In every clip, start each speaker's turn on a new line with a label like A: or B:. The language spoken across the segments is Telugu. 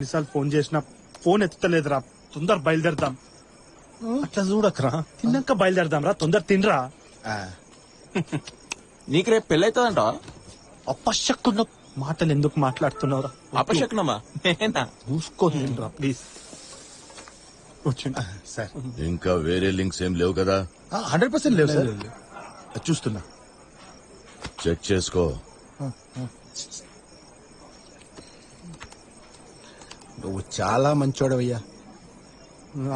A: ఎన్నిసార్లు ఫోన్ చేసినా ఫోన్ ఎత్తుతలేదురా తొందర బయలుదేరదాం. అట్లా చూడకరా తిన్నాక బయలుదేరదాం రా తొందర తినరా.
B: నీకు రేపు పెళ్ళైతుందంట?
A: అపశక్కున్న మాటలు ఎందుకు మాట్లాడుతున్నావురా
B: అపశకునమా? నేనా?
A: చూసుకోని రా ప్లీజ్.
C: సార్.
D: ఇంకా వేరే లింక్స్ ఏం లేవు కదా?
C: హండ్రెడ్ పర్సెంట్ లేవు సార్. చూస్తున్నా.
D: చెక్ చేసుకో.
C: నువ్వు చాలా మంచోడవయ్యా.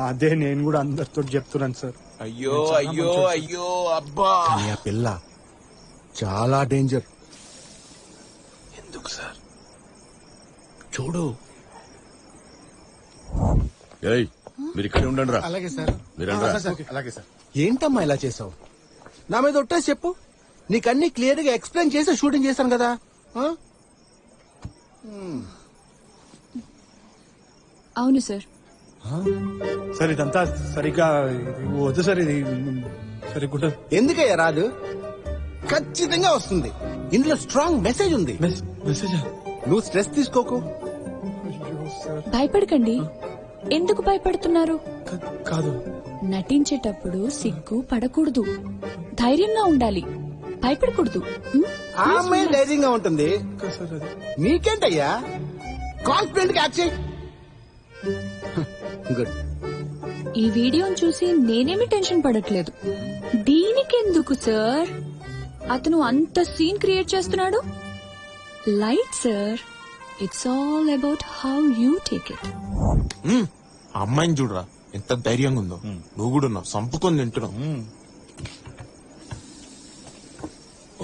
A: అదే నేను కూడా అందరితో చెప్తున్నాను సార్.
B: అయ్యో అయ్యో అయ్యో అబ్బా!
C: కానీ ఆ పిల్ల చాలా డేంజర్.
B: ఎందుకు సార్? చూడు.
D: ఏయ్ మీరు ఇక్కడే ఉండండి రా
C: అలాగే సార్.
D: మీరండ్రా.
C: అలాగే సార్. ఏంటమ్మా ఇలా చేసావు నా మీద ఒట్టేసి చెప్పు. నీకన్నీ క్లియర్గా ఎక్స్ప్లెయిన్ చేసి షూటింగ్ చేశాను కదా. ఆ?
E: అవును సార్.
A: సార్ ఇదంతా సరిగ్గా వద్దు సార్ ఇది సరిగ్గా
C: ఎందుకయ్యా రాదు? ఖచ్చితంగా వస్తుంది. ఇందులో స్ట్రాంగ్ మెసేజ్ ఉంది.
A: మెసేజ్
C: నువ్వు స్ట్రెస్ తీసుకోకు.
E: భయపడకండి. ఎందుకు భయపడుతున్నారు?
A: కాదు.
E: నటించేటప్పుడు సిగ్గు పడకూడదు. ధైర్యంగా ఉండాలి. భయపడకూడదు. హ్మ్?
C: ఆ అమ్మాయి ధైర్యంగా ఉంటుంది. నీకేంటయ్యా కాన్ఫిడెంట్గా యాక్ట్ చేయి. గుడ్
E: ఈ వీడియోని చూసి నేనేమి టెన్షన్ పడట్లేదు. దీనికెందుకు సార్? అతను అంత సీన్ క్రియేట్ చేస్తున్నాడు? Light sir. It's all about how you take it
B: అమ్మాయిని చూడరా. ఎంత ధైర్యంగా ఉందో. నువ్వు కూడా ఉన్నావు. సంపుకొని తింటున్నావు.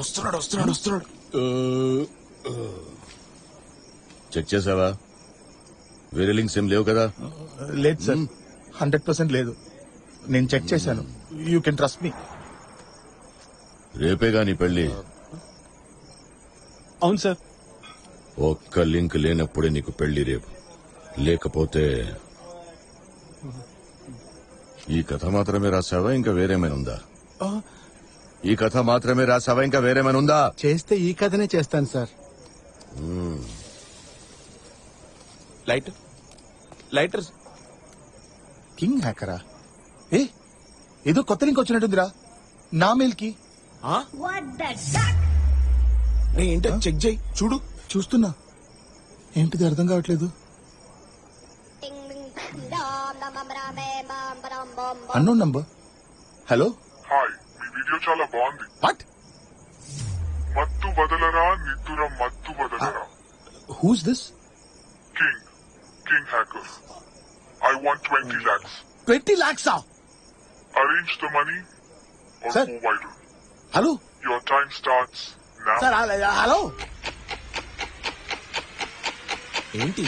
B: వస్తున్నాడు వస్తున్నాడు వస్తున్నాడు.
D: చెక్ చేసావా? వేరే లింక్స్ ఏం లేవు కదా?
F: లేదు సార్. హండ్రెడ్ పర్సెంట్ లేదు. నేను చెక్ చేశాను. You can trust me.
D: రేపేగా నీ పెళ్ళి
A: అవును సార్.
D: ఒక్క లింక్ లేనప్పుడే నీకు పెళ్ళి రేపు. లేకపోతే ఈ కథ మాత్రమే రాసావా? ఇంకా వేరేమైనా ఉందా? ఈ కథ మాత్రమే రాసావా? ఇంకా వేరేమైనా ఉందా?
C: చేస్తే ఈ కథనే చేస్తాను సార్.
B: Light lighter?
F: కింగ్ హ్యాకరా? ఏ ఏదో కొత్త లింక్ వచ్చినట్టుందిరా. నా మెయిల్కి
B: ఏంటో చెక్ చేయి చూడు.
F: చూస్తున్నా. ఏంటిది అర్థం కావట్లేదు? Unknown number. హలో?
G: హాయ్ మీ వీడియో చాలా బాగుంది.
F: వాట్?
G: మత్తు బదలరా నిద్దుర మత్తు బదలరా?
F: Who's this
G: king king hacker I want twenty lakhs
F: twenty లాక్సా
G: arrange the money or
F: Sir.
G: go viral.
F: హలో
G: Your time starts now.
F: Sir hello
B: ఏంటి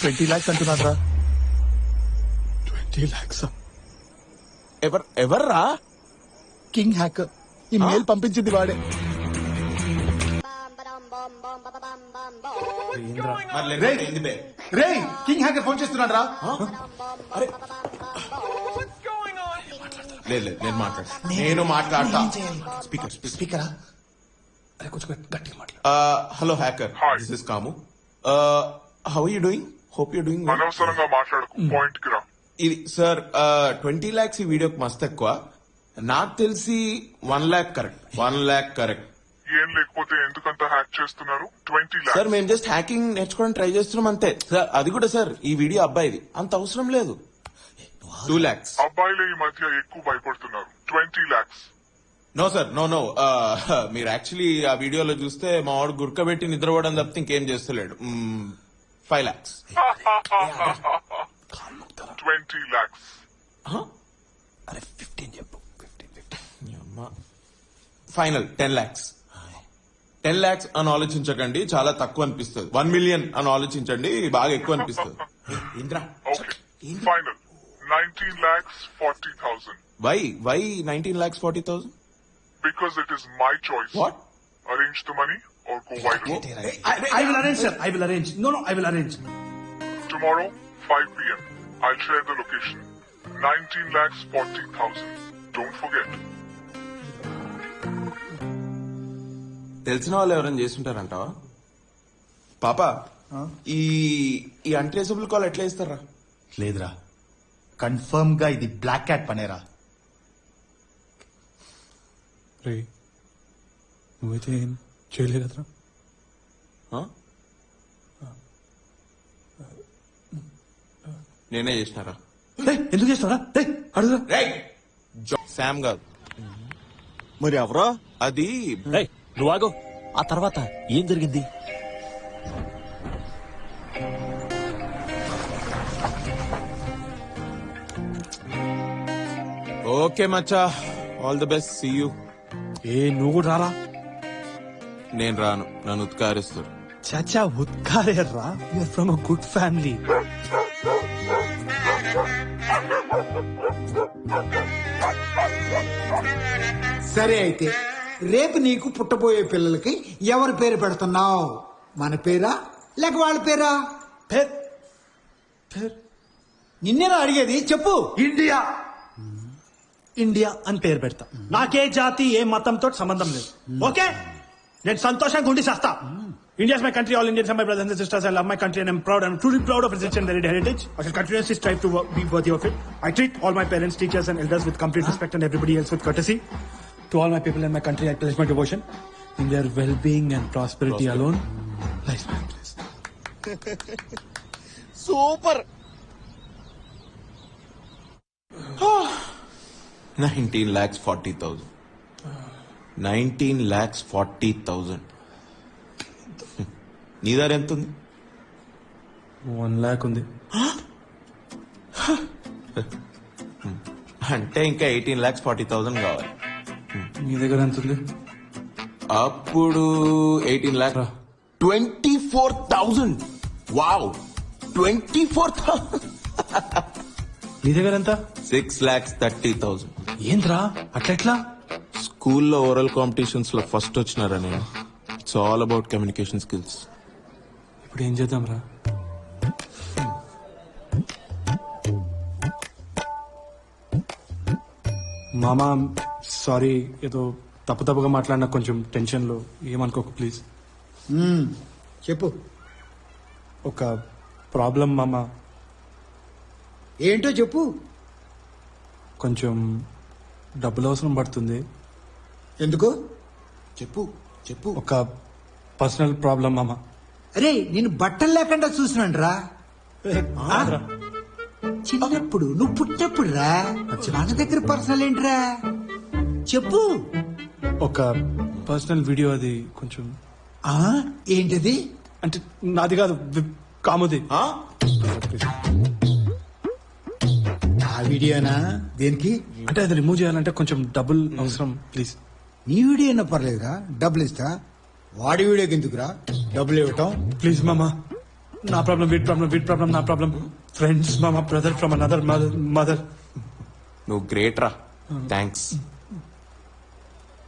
F: ట్వంటీ లాక్స్ అంటున్నారా
A: ట్వంటీ లాక్స్
B: ఎవరు ఎవర్రా?
F: కింగ్ హ్యాకర్ ఈ మెయిల్ పంపించింది వాడే. రే కింగ్ హ్యాకర్ ఫోన్ చేస్తున్నాడు రా
B: లేదు లేదు నేను మాట్లాడతా. నేను మాట్లాడతా. Speaker speaker.
F: అరే కొంచెం గట్టిగా మాట్లాడు.
B: Hello hacker. This is Kamu. How you doing hope you doing
G: అనవసరంగా మాట్లాడకు. పాయింట్కి రా.
B: ఇది సార్ ట్వంటీ లాక్స్ ఈ వీడియోకి మస్తు ఎక్కువ. నాకు తెలిసి one lakh correct one lakh correct
G: లేకపోతే ఎందుకంత హ్యాక్ చేస్తున్నారు? ట్వంటీ
B: సార్
G: లాక్స్
B: మేము జస్ట్ హ్యాకింగ్ నేర్చుకోవడానికి ట్రై చేస్తున్నాం అంతే. సార్ అది కూడా సార్ ఈ వీడియో అబ్బాయిది. అంత అవసరం లేదు. టూ ల్యాక్స్
G: అబ్బాయిలే ఈ మధ్య ఎక్కువ భయపడుతున్నారు. Twenty lakhs
B: no sir no no మీరు యాక్చువల్లీ ఆ వీడియోలో చూస్తే మా వాడు గుర్కబెట్టి నిద్రపోవడం తప్పితే ఇంకేం చేస్తలేడు. ఫైవ్ ల్యాక్స్
G: ట్వంటీ లాక్స్
A: అరే ఫిఫ్టీన్ చెప్పు. Fifteen fifteen
B: final ten lakhs ten lakhs అని ఆలోచించకండి చాలా తక్కువ అనిపిస్తుంది వన్ మిలియన్ అని ఆలోచించండి బాగా ఎక్కువ అనిపిస్తుంది Indra
G: okay final nineteen lakhs forty thousand
B: why why nineteen lakhs forty thousand
G: because it is my choice.
B: What
G: Arrange the money or go viral.
A: I will arrange sir I will arrange no no I will arrange
G: Tomorrow, 5 p.m. I'll share the location. 19 lakhs 40,000. Don't forget.
B: తెలిసిన వాళ్ళు ఎవరైనా చేస్తుంటారంటావా పాప ఈ ఈ అన్ట్రేసబుల్ కాల్ ఎట్లా ఇస్తారా
F: లేదురా. కన్ఫర్మ్గా ఇది బ్లాక్ క్యాట్ పనేరా.
A: రే నువ్వైతే ఏం చేయలేదు కదరా?
B: నేనే చేసినారా?
A: ఎందుకు చేస్తావరా అడుగురా.
B: శామ్ కాదు
H: మరి ఎవరో?
B: అది
H: నువ్వు ఆగు. ఆ తర్వాత ఏం జరిగింది?
B: Okay Maccha. All the best see you
A: ఏ నువ్వు కూడా రారా?
B: నేను రాను. నన్ను ఉత్కారిస్తాడు
A: చాచా ఉత్కారేర్రా. You are from a good family
I: సరే అయితే. రేపు నీకు పుట్టబోయే పిల్లలకి ఎవరి పేరు పెడుతున్నావు? మన పేరా? లేక వాళ్ళ పేరా?
A: పేర్. పేర్.
I: నిన్నేనా అడిగేది? చెప్పు.
A: ఇండియా. ఇండియా అని పేరు పెడతా. నాకే జాతి ఏ మతంతో సంబంధం లేదు. ఓకే? నేను సంతోషంగా ఉండి చేస్తా. India my country all Indians my brothers and sisters I love my country and proud and truly proud of rich and very heritage I shall continuously strive to be worthy of it I treat all my parents teachers and elders with complete respect and everybody else with courtesy. All my people and my country I place my devotion in their well being and prosperity alone life my place
H: super
B: nineteen lakhs forty thousand nineteen lakhs forty thousand నీ దగ్గర ఎంత ఉంది
A: వన్ ల్యాక్ ఉంది.
B: అంటే ఇంకా ఎయిటీన్ ల్యాక్స్ ఫార్టీ థౌజండ్ కావాలి.
A: మీ దగ్గర ఎంత ఉంది?
B: అప్పుడు eighteen lakh twenty four thousand. Wow. Twenty four thousand
A: మీ దగ్గర ఎంత?
B: Six lakhs thirty thousand.
A: ఏంద్రా? అట్లెట్లా
B: స్కూల్లో ఓరల్ కాంపిటీషన్స్లో ఫస్ట్ వచ్చినారా నేను? It's all about communication skills
A: ఇప్పుడు ఏం చేద్దాం రా మామా సారీ ఏదో తప్పు తప్పుగా మాట్లాడినా కొంచెం టెన్షన్లో ఏమనుకోకు ప్లీజ్.
I: చెప్పు.
A: ఒక ప్రాబ్లం మామ.
I: ఏంటో చెప్పు.
A: కొంచెం డబ్బులు అవసరం పడుతుంది.
I: ఎందుకు?
B: చెప్పు చెప్పు.
A: ఒక పర్సనల్ ప్రాబ్లం మామ.
I: అరే నేను బట్టలు లేకుండా చూసినాను రా. చిన్నప్పుడు నువ్వు పుట్టినప్పుడు రా. మన దగ్గర పర్సనల్ ఏంట్రా? చెప్పు.
A: ఒక పర్సనల్ వీడియో అది కొంచెం
I: ఆ ఏంటిది?
A: అంటే నాది కాదు వి- కాముది.
B: ఆ?
I: ఆ వీడియోనా? దేనికి?
A: అంటే అది రిమూవ్ చేయాలంటే కొంచెం డబ్బులు అవసరం ప్లీజ్
I: నీ వీడియో అయినా పర్లేదురా డబ్బులు ఇస్తా. వాడి వీడియోకి ఎందుకురా? డబ్బులు ఇవ్వటం?
A: ప్లీజ్ మామా. నా ప్రాబ్లం వీట్ ప్రాబ్లం వీట్ ప్రాబ్లం నా ప్రాబ్లం ఫ్రెండ్స్ మామా brother from another mother mother
B: నువ్వు గ్రేట్ రా. థ్యాంక్స్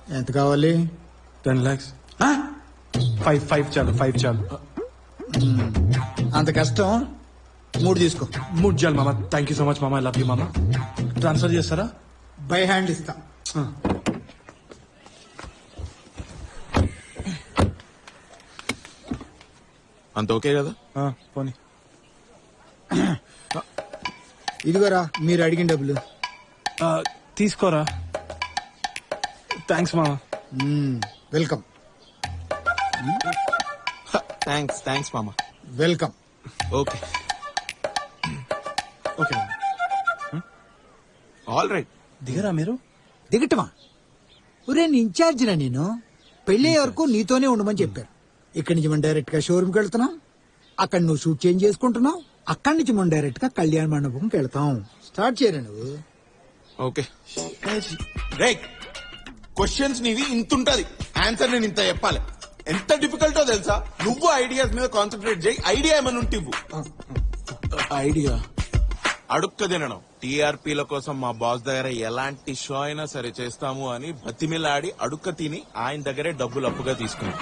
I: ఎంత కావాలి?
A: టెన్ లాక్స్.
I: ఆ?
A: ఫైవ్ ఫైవ్ చాలు ఫైవ్ చాలు.
I: అంత కష్టం? మూడు తీసుకో.
A: మూడు చాలు మామా. థ్యాంక్ యూ సో మచ్ మామా. లవ్ యూ మామా. ట్రాన్స్ఫర్ చేస్తారా?
I: బై హ్యాండ్ ఇస్తా.
B: అంత ఓకే కదా?
A: పోనీ.
I: ఇదిగోరా మీరు అడిగిన డబ్బులు.
A: ఆ, తీసుకోరా? థ్యాంక్స్ మామా.
I: వెల్కమ్
B: థ్యాంక్స్ థ్యాంక్స్ మామ
I: welcome
B: okay
A: okay
B: all right
A: దిగరా మీరు?
I: దిగటమా? ఒరే నీ ఇన్ఛార్జినా నేను? పెళ్ళి వరకు నీతోనే ఉండమని చెప్పారు. ఇక్కడి నుంచి మనం డైరెక్ట్గా షోరూమ్కి వెళ్తున్నాం. అక్కడ నువ్వు షూట్ చేంజ్ చేసుకుంటున్నావు. అక్కడి నుంచి మనం డైరెక్ట్గా కళ్యాణ మండపంకి వెళ్తాం. స్టార్ట్ చేయరా నువ్వు?
B: ఓకే రే క్వశ్చన్స్ నీవి ఇంత ఉంటది ఆన్సర్ నేను ఇంత చెప్పాలి. ఎంత డిఫికల్టో తెలుసా? నువ్వు ఐడియాస్ మీద కాన్సన్ట్రేట్ చేయి. ఐడియా ఏమైనా ఉంటే ఇవ్వు. ఐడియా అడుక్క తినడం. టీఆర్పీల కోసం మా బాస్ దగ్గర ఎలాంటి షో అయినా సరే చేస్తాము అని బతిమిలాడి అడుక్క తిని ఆయన దగ్గరే డబ్బులు అప్పుగా తీసుకున్నాం.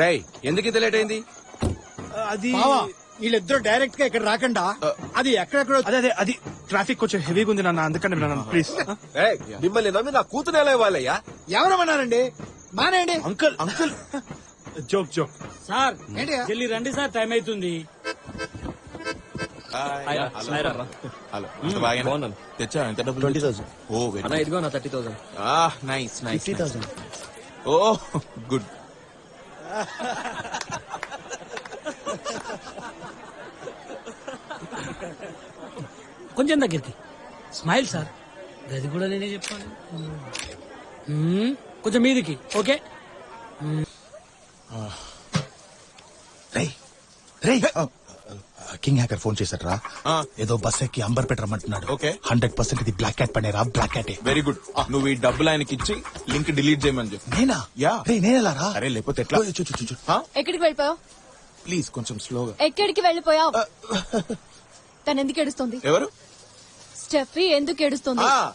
H: రేయ్ ఎందుకు ఇంత లేట్ అయింది?
A: అది
I: బావా వీళ్ళిద్దరు డైరెక్ట్గా ఇక్కడ రాకుండా? అది ఎక్కడెక్కడ
A: అదే అదే అది ట్రాఫిక్ కొంచెం హెవీగా ఉంది నాన్న అందుకని నాన్న ప్లీజ్
C: మిమ్మల్ని నమ్మి నా కూతురు ఎలా ఇవ్వాలయ్యా?
I: ఎవరమన్నారండి మానేయండి
A: uncle uncle. Joke joke.
J: Sir
I: ఏంటి?
J: జల్లి రండి సార్ టైం అవుతుంది
B: తెచ్చా ఎంత డబ్బులు ట్వంటీ థౌసండ్. ఓ వెరీ
H: ఇదిగో నా thirty thousand.
B: Nice thousand. Oh good.
J: కొంచెం దగ్గరికి. స్మైల్ సార్ గది కూడా నేనే చెప్పాలి మ్మ్. కొంచెం మీదికి ఓకే?
F: రేయ్ రేయ్ కింగ్ హ్యాకర్ ఫోన్ చేశాడ్రా.
B: ఆ.
F: ఏదో బస్ ఎక్కి అంబర్ పెట్టరమంటున్నాడు
B: ఓకే.
F: హండ్రెడ్ పర్సెంట్ ఇది బ్లాక్ క్యాట్ పనేరా బ్లాక్ క్యాటే
B: వెరీ గుడ్ నువ్వు ఈ డబ్బులు ఆయనకి ఇచ్చి లింక్ డిలీట్ చేయమని చెప్పు.
F: నేనా?
B: యా.
F: రే నేనెలా రా
B: అరే లేకపోతే ఎట్లా?
F: ఓయ్, చూ, చూ, చూ, చూ.
K: ఎక్కడికి వెళ్ళిపోయావు?
B: ప్లీజ్ కొంచెం స్లోగా
K: ఎక్కడికి వెళ్ళిపోయావు? తను ఎందుకు ఏడుస్తుంది?
B: ఎవరు?
K: స్టెఫీ ఎందుకు ఏడుస్తుంది?
B: ఆ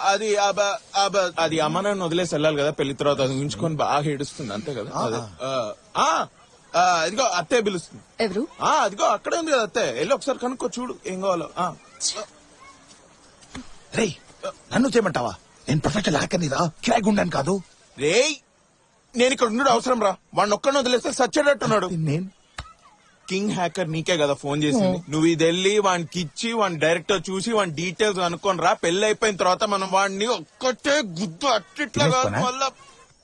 B: అది అబ- అబ- అది అమ్మ నాన్న వదిలేసి వెళ్ళాలి కదా పెళ్ళి తర్వాత. అది ఉంచుకొని బాగా ఏడుస్తుంది అంతే కదా? అదే. ఆ, ఆ, ఆ, ఇదిగో అత్తే పిలుస్తుంది.
K: ఎవరు?
B: ఆ అదిగో అక్కడే ఉంది కదా అత్తే. వెళ్ళి ఒకసారి కనుక్కో చూడు ఏం కావాలో. ఆ.
F: రేయ్ నన్ను చేయమంటావా? నేను ప్రొఫెషనల్ హ్యాకర్ రా కిరాయి గుండాను కాదు.
B: రేయ్ నేను ఇక్కడ ఉండడు అవసరం రా. వాడిని ఒక్కడిని వదిలేస్తే సచ్చేటట్టున్నాడు.
F: నేను
B: కింగ్ హ్యాకర్ నీకే కదా ఫోన్ చేసింది. నువ్వు ఇది వెళ్ళి వానికి ఇచ్చి వాడిని డైరెక్టర్ చూసి వాడి డీటెయిల్స్ అనుకోని రా. పెళ్ళి అయిపోయిన తర్వాత మనం వాడిని ఒక్కటే గుద్దు అట్టిట్లా కాదు
F: తినేసుకోనా?
B: మళ్ళా.